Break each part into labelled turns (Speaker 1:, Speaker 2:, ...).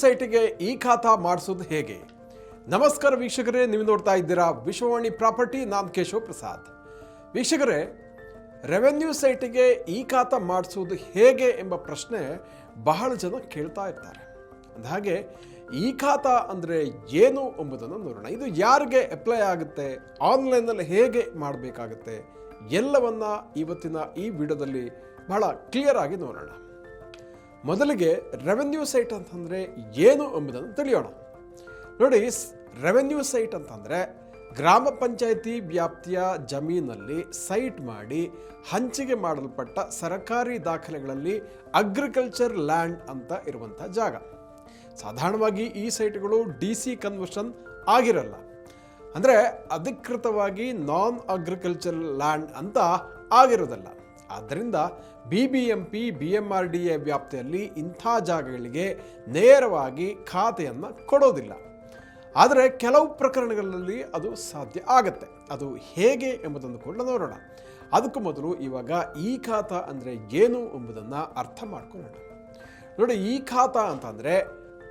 Speaker 1: ಸೈಟಿಗೆ ಈ ಖಾತಾ ಮಾಡಿಸೋದು ಹೇಗೆ? ನಮಸ್ಕಾರ ವೀಕ್ಷಕರೇ, ನೀವು ನೋಡ್ತಾ ಇದ್ದೀರಾ ವಿಶ್ವವಾಣಿ ಪ್ರಾಪರ್ಟಿ, ನಾನ್ ಕೇಶವ ಪ್ರಸಾದ್. ವೀಕ್ಷಕರೇ, ರೆವೆನ್ಯೂ ಸೈಟಿಗೆ ಈ ಖಾತಾ ಮಾಡಿಸೋದು ಹೇಗೆ ಎಂಬ ಪ್ರಶ್ನೆ ಬಹಳ ಜನ ಕೇಳ್ತಾ ಇರ್ತಾರೆ. ಅಂದಹಾಗೆ ಈ ಖಾತಾ ಅಂದರೆ ಏನು ಎಂಬುದನ್ನು ನೋಡೋಣ. ಇದು ಯಾರಿಗೆ ಅಪ್ಲೈ ಆಗುತ್ತೆ ಆನ್ಲೈನಲ್ಲಿ ಹೇಗೆ ಮಾಡಬೇಕಾಗುತ್ತೆ, ಎಲ್ಲವನ್ನ ಇವತ್ತಿನ ಈ ವಿಡಿಯೋದಲ್ಲಿ ಬಹಳ ಕ್ಲಿಯರ್ ಆಗಿ ನೋಡೋಣ. ಮೊದಲಿಗೆ ರೆವೆನ್ಯೂ ಸೈಟ್ ಅಂತಂದರೆ ಏನು ಎಂಬುದನ್ನು ತಿಳಿಯೋಣ. ನೋಡಿ ರೆವೆನ್ಯೂ ಸೈಟ್ ಅಂತಂದರೆ ಗ್ರಾಮ ಪಂಚಾಯಿತಿ ವ್ಯಾಪ್ತಿಯ ಜಮೀನಲ್ಲಿ ಸೈಟ್ ಮಾಡಿ ಹಂಚಿಕೆ ಮಾಡಲ್ಪಟ್ಟ ಸರ್ಕಾರಿ ದಾಖಲೆಗಳಲ್ಲಿ ಅಗ್ರಿಕಲ್ಚರ್ ಲ್ಯಾಂಡ್ ಅಂತ ಇರುವಂಥ ಜಾಗ. ಸಾಧಾರಣವಾಗಿ ಈ ಸೈಟ್ಗಳು ಡಿ ಸಿ ಕನ್ವರ್ಷನ್ ಆಗಿರಲ್ಲ. ಅಂದರೆ ಅಧಿಕೃತವಾಗಿ ನಾನ್ ಅಗ್ರಿಕಲ್ಚರ್ ಲ್ಯಾಂಡ್ ಅಂತ ಆಗಿರೋದಲ್ಲ. ಆದ್ದರಿಂದ B B M P B M R D A ವ್ಯಾಪ್ತಿಯಲ್ಲಿ ಇಂಥ ಜಾಗಗಳಿಗೆ ನೇರವಾಗಿ ಖಾತೆಯನ್ನು ಕೊಡೋದಿಲ್ಲ. ಆದರೆ ಕೆಲವು ಪ್ರಕರಣಗಳಲ್ಲಿ ಅದು ಸಾಧ್ಯ ಆಗತ್ತೆ. ಅದು ಹೇಗೆ ಎಂಬುದನ್ನು ಕೂಡ ನೋಡೋಣ. ಅದಕ್ಕೂ ಮೊದಲು ಇವಾಗ ಈ ಖಾತಾ ಅಂದರೆ ಏನು ಎಂಬುದನ್ನು ಅರ್ಥ ಮಾಡ್ಕೊಳ್ಳೋಣ. ನೋಡಿ, ಈ ಖಾತಾ ಅಂತಂದರೆ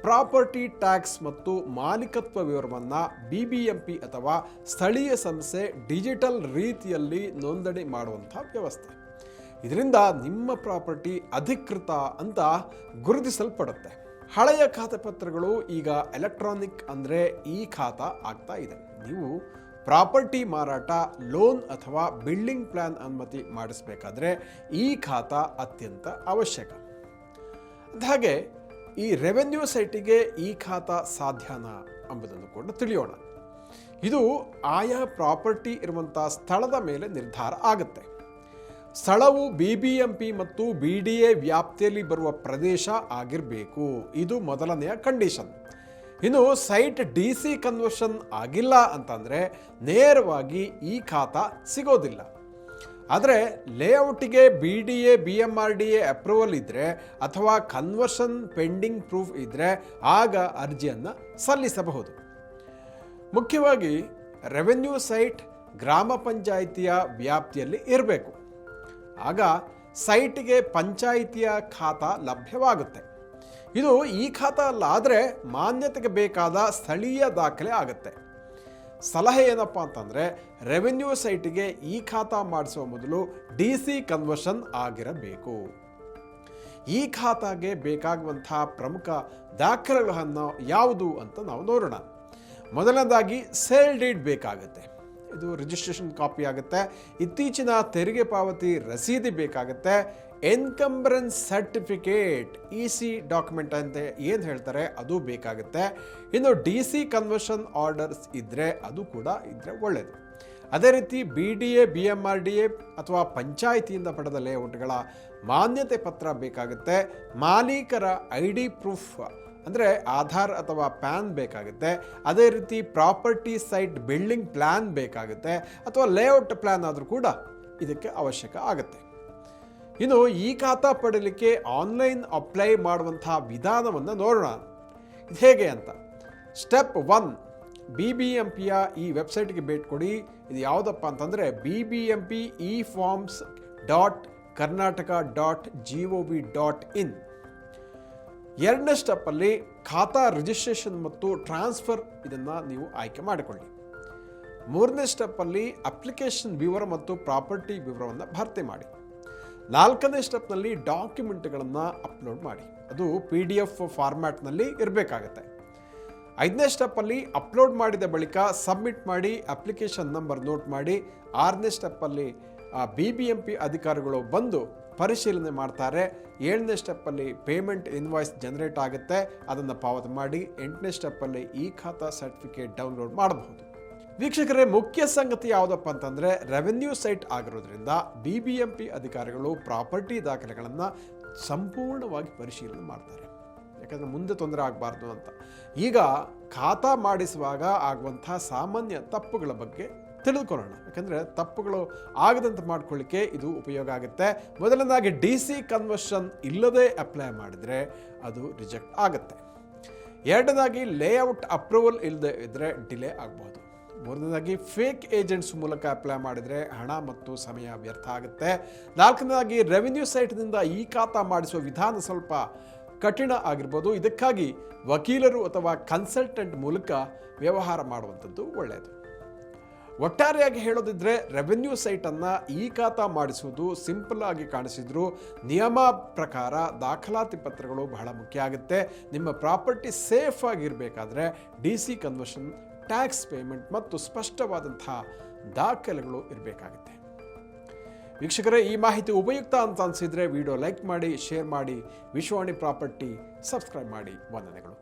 Speaker 1: ಪ್ರಾಪರ್ಟಿ ಟ್ಯಾಕ್ಸ್ ಮತ್ತು ಮಾಲೀಕತ್ವ ವಿವರವನ್ನು ಬಿ ಬಿ ಎಂ ಪಿ ಅಥವಾ ಸ್ಥಳೀಯ ಸಂಸ್ಥೆ ಡಿಜಿಟಲ್ ರೀತಿಯಲ್ಲಿ ನೋಂದಣಿ ಮಾಡುವಂಥ ವ್ಯವಸ್ಥೆ. ಇದರಿಂದ ನಿಮ್ಮ ಪ್ರಾಪರ್ಟಿ ಅಧಿಕೃತ ಅಂತ ಗುರುತಿಸಲ್ಪಡುತ್ತೆ. ಹಳೆಯ ಖಾತೆ ಪತ್ರಗಳು ಈಗ ಎಲೆಕ್ಟ್ರಾನಿಕ್ ಅಂದರೆ ಈ ಖಾತಾ ಆಗ್ತಾ ಇದೆ. ನೀವು ಪ್ರಾಪರ್ಟಿ ಮಾರಾಟ, ಲೋನ್ ಅಥವಾ ಬಿಲ್ಡಿಂಗ್ ಪ್ಲಾನ್ ಅನುಮತಿ ಮಾಡಿಸಬೇಕಾದ್ರೆ ಈ ಖಾತಾ ಅತ್ಯಂತ ಅವಶ್ಯಕ. ಹಾಗೆ ಈ ರೆವೆನ್ಯೂ ಸೈಟಿಗೆ ಈ ಖಾತಾ ಸಾಧ್ಯನಾ ಎಂಬುದನ್ನು ಕೂಡ ತಿಳಿಯೋಣ. ಇದು ಆಯಾ ಪ್ರಾಪರ್ಟಿ ಇರುವಂಥ ಸ್ಥಳದ ಮೇಲೆ ನಿರ್ಧಾರ ಆಗುತ್ತೆ. ಸ್ಥಳವು ಬಿ ಬಿ ಎಂ ಪಿ ಮತ್ತು ಬಿ ಡಿ ಎ ವ್ಯಾಪ್ತಿಯಲ್ಲಿ ಬರುವ ಪ್ರದೇಶ ಆಗಿರಬೇಕು. ಇದು ಮೊದಲನೆಯ ಕಂಡೀಷನ್. ಇನ್ನು ಸೈಟ್ ಡಿ ಸಿ ಕನ್ವರ್ಷನ್ ಆಗಿಲ್ಲ ಅಂತಂದರೆ ನೇರವಾಗಿ ಈ ಖಾತಾ ಸಿಗೋದಿಲ್ಲ. ಆದರೆ ಲೇಔಟಿಗೆ B D A B M R D A approval ಇದ್ದರೆ ಅಥವಾ ಕನ್ವರ್ಷನ್ ಪೆಂಡಿಂಗ್ ಪ್ರೂಫ್ ಇದ್ದರೆ ಆಗ ಅರ್ಜಿಯನ್ನು ಸಲ್ಲಿಸಬಹುದು. ಮುಖ್ಯವಾಗಿ ರೆವೆನ್ಯೂ ಸೈಟ್ ಗ್ರಾಮ ಪಂಚಾಯಿತಿಯ ವ್ಯಾಪ್ತಿಯಲ್ಲಿ ಇರಬೇಕು. ಆಗ ಸೈಟ್ಗೆ ಪಂಚಾಯಿತಿಯ ಖಾತಾ ಲಭ್ಯವಾಗುತ್ತೆ. ಇದು ಈ ಖಾತಾ ಅಲ್ಲ ಆದರೆ ಮಾನ್ಯತೆಗೆ ಬೇಕಾದ ಸ್ಥಳೀಯ ದಾಖಲೆ ಆಗುತ್ತೆ. ಸಲಹೆ ಏನಪ್ಪ ಅಂತಂದರೆ, ರೆವೆನ್ಯೂ ಸೈಟಿಗೆ ಈ ಖಾತಾ ಮಾಡಿಸುವ ಮೊದಲು ಡಿ ಸಿ ಕನ್ವರ್ಷನ್ ಆಗಿರಬೇಕು. ಈ ಖಾತಾಗೆ ಬೇಕಾಗುವಂತಹ ಪ್ರಮುಖ ದಾಖಲೆಗಳನ್ನು ಯಾವುದು ಅಂತ ನಾವು ನೋಡೋಣ. ಮೊದಲನೇದಾಗಿ ಸೇಲ್ ಡೀಡ್ ಬೇಕಾಗುತ್ತೆ. ಇದು ರಿಜಿಸ್ಟ್ರೇಷನ್ ಕಾಪಿ ಆಗುತ್ತೆ. ಇತ್ತೀಚಿನ ತೆರಿಗೆ ಪಾವತಿ ರಸೀದಿ ಬೇಕಾಗುತ್ತೆ. Encumbrance certificate E C document ಅಂತ ಏನು ಹೇಳ್ತಾರೆ ಅದು ಬೇಕಾಗುತ್ತೆ. ಇನ್ನು ಡಿ ಸಿ ಕನ್ವರ್ಷನ್ ಆರ್ಡರ್ಸ್ ಇದ್ದರೆ ಅದು ಕೂಡ ಇದ್ದರೆ ಒಳ್ಳೆಯದು ಅದೇ ರೀತಿ B D A B M R D A ಅಥವಾ ಪಂಚಾಯಿತಿಯಿಂದ ಪಡೆದ ಲೇಔಟ್ಗಳ ಮಾನ್ಯತೆ ಪತ್ರ ಬೇಕಾಗುತ್ತೆ. ಮಾಲೀಕರ ಐ ಡಿ ಪ್ರೂಫ್ ಅಂದರೆ ಆಧಾರ್ ಅಥವಾ ಪ್ಯಾನ್ ಬೇಕಾಗುತ್ತೆ. ಅದೇ ರೀತಿ ಪ್ರಾಪರ್ಟಿ ಸೈಟ್ ಬಿಲ್ಡಿಂಗ್ ಪ್ಲ್ಯಾನ್ ಬೇಕಾಗುತ್ತೆ. ಅಥವಾ ಲೇಔಟ್ ಪ್ಲ್ಯಾನ್ ಆದರೂ ಕೂಡ ಇದಕ್ಕೆ ಅವಶ್ಯಕ ಆಗುತ್ತೆ. ಇನ್ನು ಈ ಖಾತಾ ಪಡೀಲಿಕ್ಕೆ ಆನ್ಲೈನ್ ಅಪ್ಲೈ ಮಾಡುವಂತಹ ವಿಧಾನವನ್ನು ನೋಡೋಣ. ಇದು ಹೇಗೆ ಅಂತ. Step one B B M ಪಿಯ ಈ ವೆಬ್ಸೈಟ್ಗೆ ಭೇಟಿ ಕೊಡಿ. ಇದು ಯಾವುದಪ್ಪ ಅಂತಂದರೆ B B M P e forms dot Karnataka dot G O V dot in. ಎರಡನೇ ಸ್ಟೆಪ್ಪಲ್ಲಿ ಖಾತಾ ರಿಜಿಸ್ಟ್ರೇಷನ್ ಮತ್ತು ಟ್ರಾನ್ಸ್ಫರ್ ಇದನ್ನು ನೀವು ಆಯ್ಕೆ ಮಾಡಿಕೊಳ್ಳಿ. ಮೂರನೇ ಸ್ಟೆಪ್ಪಲ್ಲಿ ಅಪ್ಲಿಕೇಶನ್ ವಿವರ ಮತ್ತು ಪ್ರಾಪರ್ಟಿ ವಿವರವನ್ನು ಭರ್ತಿ ಮಾಡಿ. ನಾಲ್ಕನೇ ಸ್ಟೆಪ್ನಲ್ಲಿ ಡಾಕ್ಯುಮೆಂಟ್ಗಳನ್ನು ಅಪ್ಲೋಡ್ ಮಾಡಿ. ಅದು ಪಿ ಡಿ ಎಫ್ ಫಾರ್ಮ್ಯಾಟ್ನಲ್ಲಿ ಇರಬೇಕಾಗತ್ತೆ. ಐದನೇ ಸ್ಟೆಪ್ಪಲ್ಲಿ ಅಪ್ಲೋಡ್ ಮಾಡಿದ ಬಳಿಕ ಸಬ್ಮಿಟ್ ಮಾಡಿ ಅಪ್ಲಿಕೇಶನ್ ನಂಬರ್ ನೋಟ್ ಮಾಡಿ. ಆರನೇ ಸ್ಟೆಪ್ಪಲ್ಲಿ ಬಿ ಬಿ ಎಂ ಪಿ ಅಧಿಕಾರಿಗಳು ಬಂದು ಪರಿಶೀಲನೆ ಮಾಡ್ತಾರೆ. ಏಳನೇ ಸ್ಟೆಪ್ಪಲ್ಲಿ ಪೇಮೆಂಟ್ ಇನ್ವಾಯ್ಸ್ ಜನರೇಟ್ ಆಗುತ್ತೆ. ಅದನ್ನು ಪಾವತಿ ಮಾಡಿ ಎಂಟನೇ ಸ್ಟೆಪ್ಪಲ್ಲಿ ಈ ಖಾತಾ ಸರ್ಟಿಫಿಕೇಟ್ ಡೌನ್ಲೋಡ್ ಮಾಡಬಹುದು. ವೀಕ್ಷಕರೇ, ಮುಖ್ಯ ಸಂಗತಿ ಯಾವುದಪ್ಪ ಅಂತಂದರೆ ರೆವೆನ್ಯೂ ಸೈಟ್ ಆಗಿರೋದ್ರಿಂದ ಬಿ ಬಿ ಎಂ ಪಿ ಅಧಿಕಾರಿಗಳು ಪ್ರಾಪರ್ಟಿ ದಾಖಲೆಗಳನ್ನು ಸಂಪೂರ್ಣವಾಗಿ ಪರಿಶೀಲನೆ ಮಾಡ್ತಾರೆ. ಯಾಕಂದರೆ ಮುಂದೆ ತೊಂದರೆ ಆಗಬಾರ್ದು ಅಂತ. ಈಗ ಖಾತಾ ಮಾಡಿಸುವಾಗ ಆಗುವಂಥ ಸಾಮಾನ್ಯ ತಪ್ಪುಗಳ ಬಗ್ಗೆ ತಿಳಿದುಕೊಳ್ಳೋಣ. ಯಾಕಂದರೆ ತಪ್ಪುಗಳು ಆಗದಂತೆ ಮಾಡ್ಕೊಳ್ಳಿಕ್ಕೆ ಇದು ಉಪಯೋಗ ಆಗುತ್ತೆ. ಮೊದಲನೇದಾಗಿ ಡಿ ಸಿ ಕನ್ವರ್ಷನ್ ಇಲ್ಲದೆ ಅಪ್ಲೈ ಮಾಡಿದರೆ ಅದು ರಿಜೆಕ್ಟ್ ಆಗುತ್ತೆ. ಎರಡನೇದಾಗಿ ಲೇಔಟ್ ಅಪ್ರೂವಲ್ ಇಲ್ಲದೆ ಇದ್ದರೆ ಡಿಲೇ ಆಗ್ಬೋದು. ಮೂರನೇದಾಗಿ ಫೇಕ್ ಏಜೆಂಟ್ಸ್ ಮೂಲಕ ಅಪ್ಲೈ ಮಾಡಿದರೆ ಹಣ ಮತ್ತು ಸಮಯ ವ್ಯರ್ಥ ಆಗುತ್ತೆ. ನಾಲ್ಕನೇದಾಗಿ ರೆವಿನ್ಯೂ ಸೈಟ್ನಿಂದ ಈ ಖಾತಾ ಮಾಡಿಸುವ ವಿಧಾನ ಸ್ವಲ್ಪ ಕಠಿಣ ಆಗಿರ್ಬೋದು. ಇದಕ್ಕಾಗಿ ವಕೀಲರು ಅಥವಾ ಕನ್ಸಲ್ಟೆಂಟ್ ಮೂಲಕ ವ್ಯವಹಾರ ಮಾಡುವಂಥದ್ದು ಒಳ್ಳೆಯದು. ಒಟ್ಟಾರೆಯಾಗಿ ಹೇಳೋದಿದ್ರೆ ರೆವೆನ್ಯೂ ಸೈಟನ್ನು ಈ ಖಾತಾ ಮಾಡಿಸುವುದು ಸಿಂಪಲ್ ಆಗಿ ಕಾಣಿಸಿದ್ರು. ನಿಯಮ ಪ್ರಕಾರ ದಾಖಲಾತಿ ಪತ್ರಗಳು ಬಹಳ ಮುಖ್ಯ ಆಗುತ್ತೆ. ನಿಮ್ಮ property safe ಆಗಿರಬೇಕಾದ್ರೆ D C conversion tax payment ಮತ್ತು ಸ್ಪಷ್ಟವಾದಂತಹ ದಾಖಲೆಗಳು ಇರಬೇಕಾಗುತ್ತೆ. ವೀಕ್ಷಕರೇ, ಈ ಮಾಹಿತಿ ಉಪಯುಕ್ತ ಅಂತ ಅನಿಸಿದರೆ ವಿಡಿಯೋ ಲೈಕ್ ಮಾಡಿ ಶೇರ್ ಮಾಡಿ, ವಿಶ್ವವಾಣಿ ಪ್ರಾಪರ್ಟಿ ಸಬ್ಸ್ಕ್ರೈಬ್ ಮಾಡಿ. ವಂದನೆಗಳು.